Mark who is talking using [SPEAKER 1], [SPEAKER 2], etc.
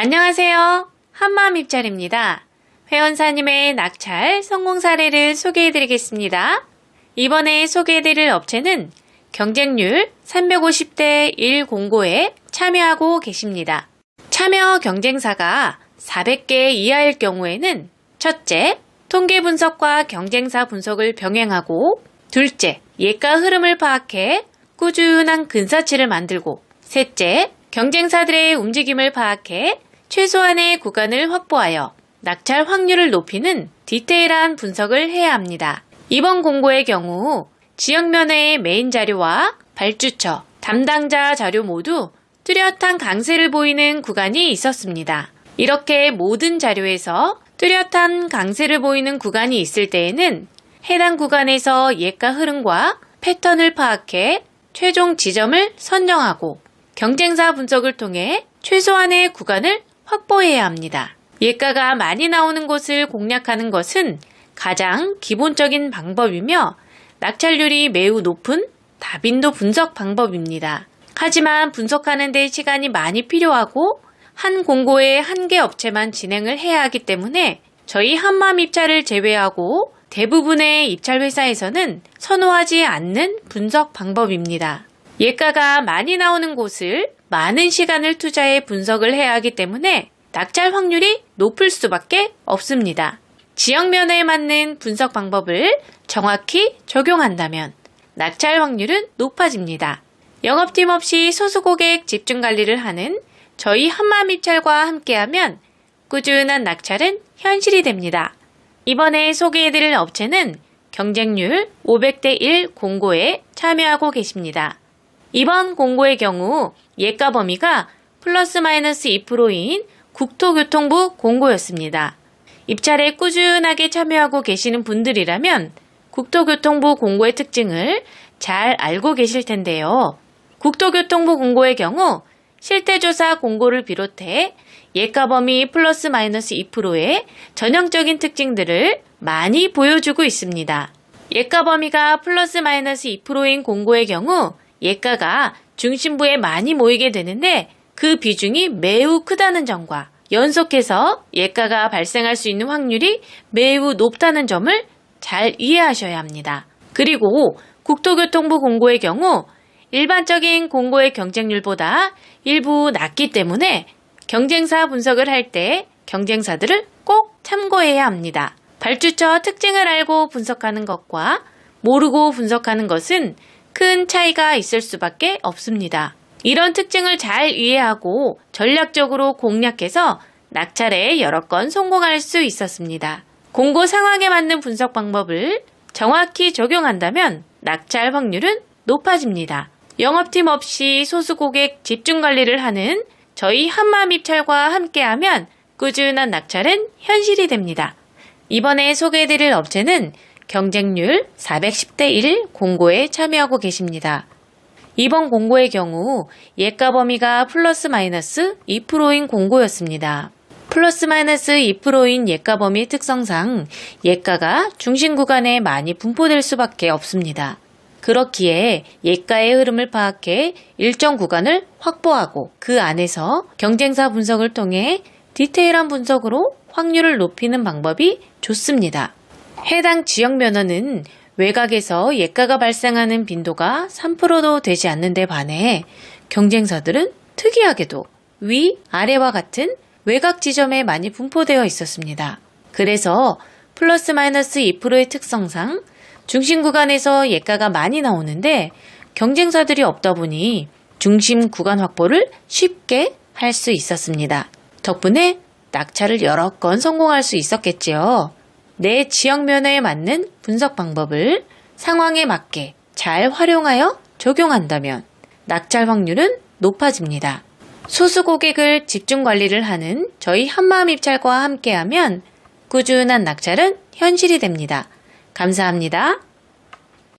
[SPEAKER 1] 안녕하세요. 한마음 입찰입니다. 회원사님의 낙찰 성공 사례를 소개해 드리겠습니다. 이번에 소개해 드릴 업체는 경쟁률 350대 1 공고에 참여하고 계십니다. 참여 경쟁사가 400개 이하일 경우에는 첫째, 통계 분석과 경쟁사 분석을 병행하고 둘째, 예가 흐름을 파악해 꾸준한 근사치를 만들고 셋째, 경쟁사들의 움직임을 파악해 최소한의 구간을 확보하여 낙찰 확률을 높이는 디테일한 분석을 해야 합니다. 이번 공고의 경우 지역면의 메인 자료와 발주처, 담당자 자료 모두 뚜렷한 강세를 보이는 구간이 있었습니다. 이렇게 모든 자료에서 뚜렷한 강세를 보이는 구간이 있을 때에는 해당 구간에서 예가 흐름과 패턴을 파악해 최종 지점을 선정하고 경쟁사 분석을 통해 최소한의 구간을 확보해야 합니다. 예가가 많이 나오는 곳을 공략하는 것은 가장 기본적인 방법이며 낙찰률이 매우 높은 다빈도 분석 방법입니다. 하지만 분석하는 데 시간이 많이 필요하고 한 공고에 한 개 업체만 진행을 해야 하기 때문에 저희 한마음 입찰을 제외하고 대부분의 입찰 회사에서는 선호하지 않는 분석 방법입니다. 예가가 많이 나오는 곳을 많은 시간을 투자해 분석을 해야 하기 때문에 낙찰 확률이 높을 수밖에 없습니다. 지역면에 맞는 분석 방법을 정확히 적용한다면 낙찰 확률은 높아집니다. 영업팀 없이 소수 고객 집중 관리를 하는 저희 한마음 입찰과 함께하면 꾸준한 낙찰은 현실이 됩니다. 이번에 소개해드릴 업체는 경쟁률 500대 1 공고에 참여하고 계십니다. 이번 공고의 경우 예가 범위가 플러스 마이너스 2%인 국토교통부 공고였습니다. 입찰에 꾸준하게 참여하고 계시는 분들이라면 국토교통부 공고의 특징을 잘 알고 계실 텐데요. 국토교통부 공고의 경우 실태조사 공고를 비롯해 예가 범위 플러스 마이너스 2%의 전형적인 특징들을 많이 보여주고 있습니다. 예가 범위가 플러스 마이너스 2%인 공고의 경우 예가가 중심부에 많이 모이게 되는데 그 비중이 매우 크다는 점과 연속해서 예가가 발생할 수 있는 확률이 매우 높다는 점을 잘 이해하셔야 합니다. 그리고 국토교통부 공고의 경우 일반적인 공고의 경쟁률보다 일부 낮기 때문에 경쟁사 분석을 할 때 경쟁사들을 꼭 참고해야 합니다. 발주처 특징을 알고 분석하는 것과 모르고 분석하는 것은 큰 차이가 있을 수밖에 없습니다. 이런 특징을 잘 이해하고 전략적으로 공략해서 낙찰에 여러 건 성공할 수 있었습니다. 공고 상황에 맞는 분석 방법을 정확히 적용한다면 낙찰 확률은 높아집니다. 영업팀 없이 소수 고객 집중 관리를 하는 저희 한마음 입찰과 함께하면 꾸준한 낙찰은 현실이 됩니다. 이번에 소개해드릴 업체는 경쟁률 410대 1 공고에 참여하고 계십니다. 이번 공고의 경우 예가 범위가 플러스 마이너스 2%인 공고였습니다. 플러스 마이너스 2%인 예가 범위 특성상 예가가 중심 구간에 많이 분포될 수밖에 없습니다. 그렇기에 예가의 흐름을 파악해 일정 구간을 확보하고 그 안에서 경쟁사 분석을 통해 디테일한 분석으로 확률을 높이는 방법이 좋습니다. 해당 지역 면허는 외곽에서 예가가 발생하는 빈도가 3%도 되지 않는 데 반해 경쟁사들은 특이하게도 위, 아래와 같은 외곽 지점에 많이 분포되어 있었습니다. 그래서 플러스 마이너스 2%의 특성상 중심 구간에서 예가가 많이 나오는데 경쟁사들이 없다 보니 중심 구간 확보를 쉽게 할 수 있었습니다. 덕분에 낙찰을 여러 건 성공할 수 있었겠지요. 내 지역 면허에 맞는 분석 방법을 상황에 맞게 잘 활용하여 적용한다면 낙찰 확률은 높아집니다. 소수 고객을 집중 관리를 하는 저희 한마음 입찰과 함께하면 꾸준한 낙찰은 현실이 됩니다. 감사합니다.